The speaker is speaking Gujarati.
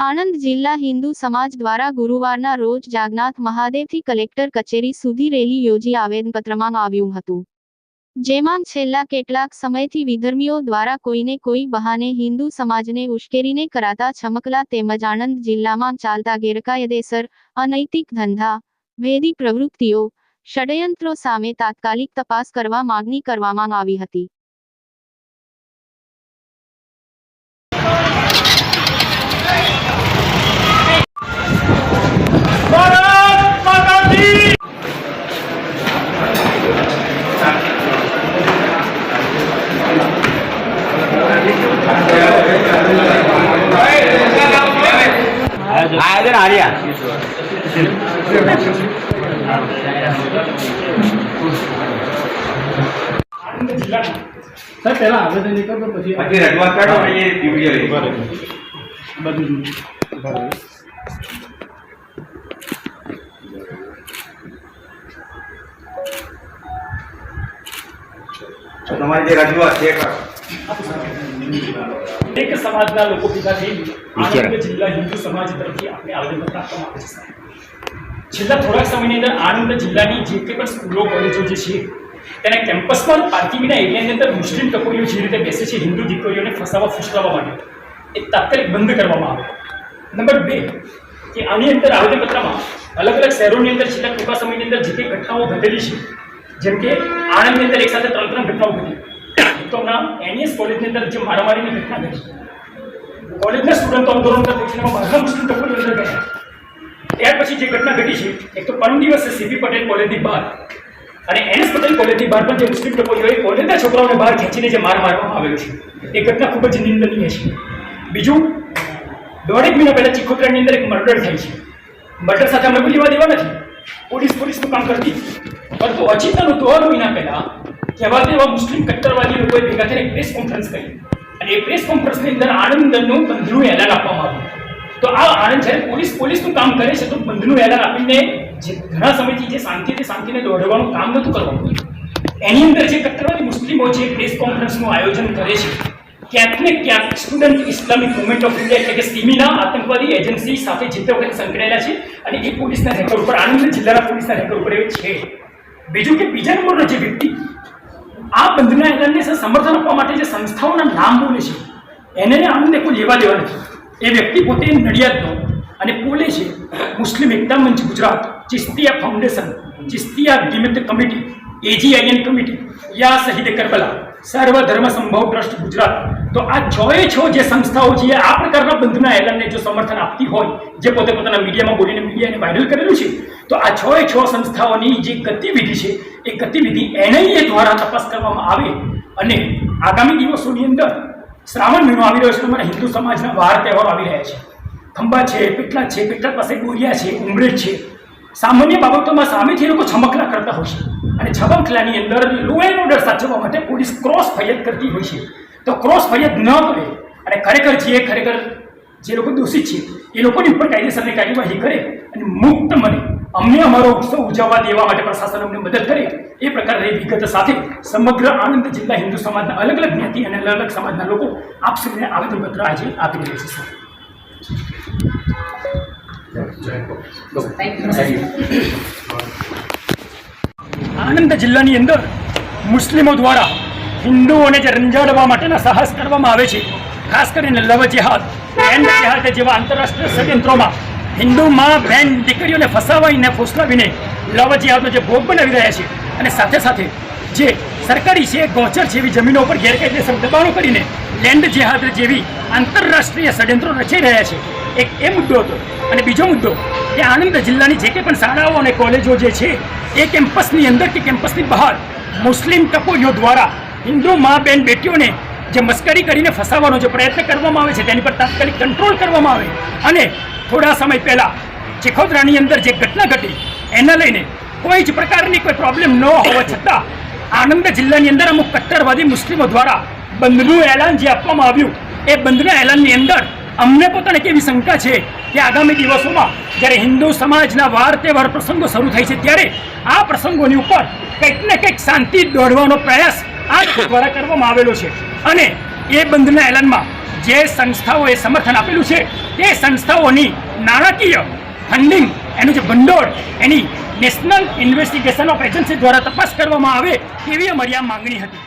આણંદ જિલ્લા હિન્દુ સમાજ દ્વારા ગુરુવારના રોજ જાગનાથ મહાદેવથી કલેક્ટર કચેરી સુધી રેલી યોજી આવેદનપત્રમાં આવ્યું હતું. જેમાં છેલ્લા કેટલાક સમયથી વિધર્મીઓ દ્વારા કોઈને કોઈ બહાને હિન્દુ સમાજને ઉશ્કેરીને કરાતા છમકલા તેમજ આણંદ જિલ્લામાં ચાલતા ગેરકાયદેસર, અનૈતિક ધંધા ભેદી પ્રવૃત્તિઓ, ષડયંત્રો સામે તાત્કાલિક તપાસ કરવા માગણી કરવામાં આવી હતી. આયોજન હાર્યા સર પહેલા આવેદન નહીં કરતો પછી પછી રજૂઆત કરો અને એ વીડિયો લઈ બધું તો તમારી જે રજૂઆત છે એ કરો એક સમાજના લોકો ભેગા થઈ આણંદ જિલ્લા હિન્દુ સમાજ તરફથી આપણે આવેદનપત્ર આપવામાં આવે છે છેલ્લા થોડાક સમયની અંદર આણંદ જિલ્લાની જે કંઈ પણ સ્કૂલો કોલેજો જે છે તેના કેમ્પસમાં પાર્કિંગના એરિયાની અંદર મુસ્લિમ ટકોરીઓ જે રીતે બેસે છે હિન્દુ દીકરીઓને ફસાવા ફૂસલાવવા માટે એ તાત્કાલિક બંધ કરવામાં આવે. નંબર બે કે આની અંદર આવેદનપત્રમાં અલગ અલગ શહેરોની અંદર છેલ્લા ટૂંકા સમયની અંદર જે કંઈ ઘટનાઓ ઘટેલી છે જેમ કે આણંદની અંદર એક સાથે ત્રણ ત્રણ ઘટનાઓ ઘટી. તો હમણાં એનએસ કોલેજની અંદર જે મારામારીની ઘટના ઘટી. કોલેજના સ્ટુડન્ટો આંદોલન કરતા છે એમાં બહારના મુસ્લિમ ટકોરી અંદર ગયા ત્યાર પછી જે ઘટના ઘટી છે, એક તો પરમ દિવસે સીપી પટેલ કોલેજની બહાર. અને એનએસ પટેલ કોલેજની બહાર પણ જે મુસ્લિમ ટકોરીઓએ કોલેજના છોકરાઓને બહાર ખેંચીને જે માર મારવામાં આવેલો છે. એ ઘટના ખૂબ જ નિંદનીય છે. બીજું, દોઢેક મહિના પહેલાં ચીખોતરાની અંદર એક મર્ડર થાય છે. મર્ડર સાથે અમે કોઈ લેવા દેવા નથી. પોલીસ પોલીસનું કામ કરતી. પરંતુ અચિંતાનું દોઢ મહિના પહેલાં કહેવા તેવા મુસ્લિમ કટ્ટરવાદી લોકોએ ભેગા થઈને પ્રેસ કોન્ફરન્સ કરી. અને પ્રેસ કોન્ફરન્સની અંદર આનંદનું બંધનું એલાન આપવામાં આવ્યું. તો આ આણંદ જ્યારે પોલીસ પોલીસનું કામ કરે છે, તો બંધનું એલાન આપીને જે ઘણા સમયથી જે શાંતિથી શાંતિને દોડવાનું કામ નહોતું કરવાનું. એની અંદર જે કટ્ટરવાદી મુસ્લિમો છે પ્રેસ કોન્ફરન્સનું આયોજન કરે છે, ક્યાંક ને ક્યાંક student Islamic movement of India એટલે કે સિમીના આતંકવાદી એજન્સી સાથે જે તે વખતે સંકળાયેલા છે અને એ પોલીસના રેકોર્ડ ઉપર આણંદ જિલ્લાના પોલીસના રેકોર્ડ પર એ છે. બીજું કે બીજા નંબરનો જે વ્યક્તિ આ બંધના એલાનને સમર્થન આપવા માટે જે સંસ્થાઓના નામ બોલે છે, એને આનંદને કોઈ લેવા દેવા નથી. એ વ્યક્તિ પોતે નડિયાદનો અને બોલે છે, મુસ્લિમ એકતા મંચ ગુજરાત, ચિસ્તિયા ફાઉન્ડેશન, ચિસ્તિયા ગિમિત કમિટી, એજીઆઈએન કમિટી, યા શહીદ કરબલા સર્વ ધર્મ સંભવ ટ્રસ્ટ ગુજરાત. તો આ છએ છ જે સંસ્થાઓ છે આ પ્રકારના બંધના એલાનને જો સમર્થન આપતી હોય, જે પોતે પોતાના મીડિયામાં બોલીને મીડિયાને વાયરલ કરેલું છે, તો આ છ એ છ સંસ્થાઓની જે ગતિવિધિ છે, એ ગતિવિધિ એનઆઈએ દ્વારા તપાસ કરવામાં આવે અને આગામી દિવસોની અંદર શ્રાવણ મહિનો આવી રહ્યો છે, તો મારા હિન્દુ સમાજના વાર તહેવારો આવી રહ્યા છે. ખંભા છે, પીટલા છે, પીટલા પાસે ગોરિયા છે ઉમરેજ છે. સામાન્ય બાબતોમાં સામેથી લોકો છમકલા કરતા હોય છે. અને છમકલાની અંદર લો એન્ડ ઓર્ડર સાચવવા માટે પોલીસ ક્રોસ ફરિયાદ કરતી હોય છે. તો ક્રોસ ફરિયાદ ન કરે. અને ખરેખર જે ખરેખર જે લોકો દોષિત છે એ લોકોની ઉપર કાયદેસરની કાર્યવાહી કરે અને મુક્ત મને. અમને અમારો ઉત્સવ ઉજવવા દેવા માટે પ્રશાસન અમને મદદ કરે. એ પ્રકારની વિગત સાથે સમગ્ર આણંદ જિલ્લા હિન્દુ સમાજના અલગ અલગ જ્ઞાતિ અને અલગ અલગ સમાજના લોકો આપ સૌને આવેદનપત્ર આજે આપી રહ્યા છે, સર. આણંદ જિલ્લાની અંદર મુસ્લિમો દ્વારા હિન્દુઓને જે રંજાડવા માટેના સાહસ કરવામાં આવે છે, ખાસ કરીને લવ જેહાદ, બેન જેહાદ જેવા આંતરરાષ્ટ્રીય ષડયંત્રોમાં હિન્દુમાં બેન દીકરીઓને ફસાવીને ફોસલાવીને લવ જેહાદનો જે ભોગ બનાવી રહ્યા છે અને સાથે સાથે જે સરકારી છે, ગોચર જેવી જમીનો પર ગેરકાયદેસર દબાણો કરીને લેન્ડ જેહાદ જેવી આંતરરાષ્ટ્રીય ષડયંત્રો રચાઈ રહ્યા છે. એક એ મુદ્દો હતો અને બીજો મુદ્દો કે આણંદ જિલ્લાની જે કંઈ પણ શાળાઓ અને કોલેજો જે છે, એ કેમ્પસની અંદર કે કેમ્પસની બહાર મુસ્લિમ ટકોરીઓ દ્વારા હિન્દુ મા બેન બેટીઓને જે મસ્કરી કરીને ફસાવવાનો જે પ્રયત્ન કરવામાં આવે છે, તેની પર તાત્કાલિક કંટ્રોલ કરવામાં આવે. અને થોડા સમય પહેલાં ચિખોદરાની અંદર જે ઘટના ઘટી, એના લઈને કોઈ જ પ્રકારની કોઈ પ્રોબ્લેમ ન હોવા છતાં આણંદ જિલ્લાની અંદર અમુક કટ્ટરવાદી મુસ્લિમો દ્વારા બંધનું એલાન જે આપવામાં આવ્યું, એ બંધના એલાનની અંદર અમને પોતાને કેવી શંકા છે કે આગામી દિવસોમાં જ્યારે હિન્દુ સમાજના વાર તહેવાર પ્રસંગો શરૂ થાય છે, ત્યારે આ પ્રસંગોની ઉપર કંઈક ને કંઈક શાંતિ દોડવાનો પ્રયાસ આ દ્વારા કરવામાં આવેલો છે. અને એ બંધના એલાનમાં જે સંસ્થાઓએ સમર્થન આપેલું છે તે સંસ્થાઓની નાણાકીય ફંડિંગ એનું જે ભંડોળ, એની નેશનલ ઇન્વેસ્ટિગેશન ઓફ એજન્સી દ્વારા તપાસ કરવામાં આવે, એવી અમારી આ માંગણી હતી.